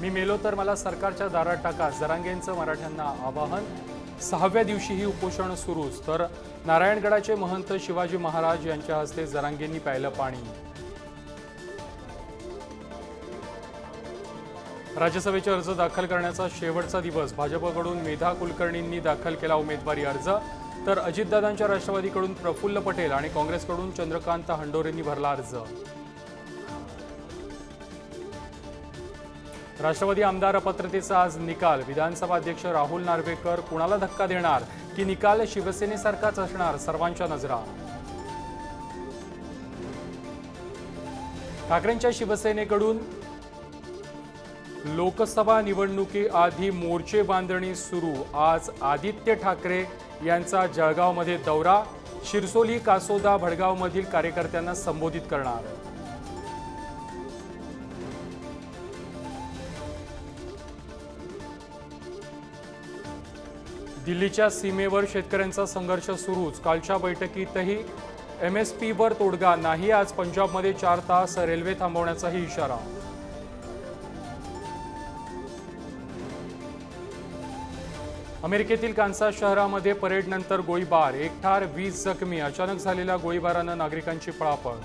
मी मेलो तर मला सरकारच्या दारात टाका. जरांगेंचं मराठ्यांना आवाहन. सहाव्या दिवशीही उपोषण सुरूच. तर नारायणगडाचे महंत शिवाजी महाराज यांच्या हस्ते जरांगेंनी प्यायलं पाणी. राज्यसभेचे अर्ज दाखल करण्याचा शेवटचा दिवस. भाजपकडून मेधा कुलकर्णींनी दाखल केला उमेदवारी अर्ज. तर अजितदादांच्या राष्ट्रवादीकडून प्रफुल्ल पटेल आणि काँग्रेसकडून चंद्रकांत हंडोरेंनी भरला अर्ज. राष्ट्रवादी आमदार अपात्रतेचा आज निकाल. विधानसभा अध्यक्ष राहुल नार्वेकर कुणाला धक्का देणार? की निकाल शिवसेनेसारखाच असणार? सर्वांच्या नजरा. ठाकरेंच्या शिवसेनेकडून लोकसभा निवडणुकीआधी मोर्चे बांधणी सुरू. आज आदित्य ठाकरे यांचा जळगावमध्ये दौरा. शिरसोली कासोदा भडगावमधील कार्यकर्त्यांना संबोधित करणार. दिल्लीच्या सीमेवर शेतकऱ्यांचा संघर्ष सुरूच. कालच्या बैठकीतही एम एस पीवर तोडगा नाही आज पंजाबमध्ये चार तास रेल्वे थांबवण्याचाही इशारा. अमेरिकेतील कांसा शहरामध्ये परेडनंतर गोळीबार. एक ठार वीस जखमी. अचानक झालेल्या गोळीबारानं नागरिकांची पळापळ.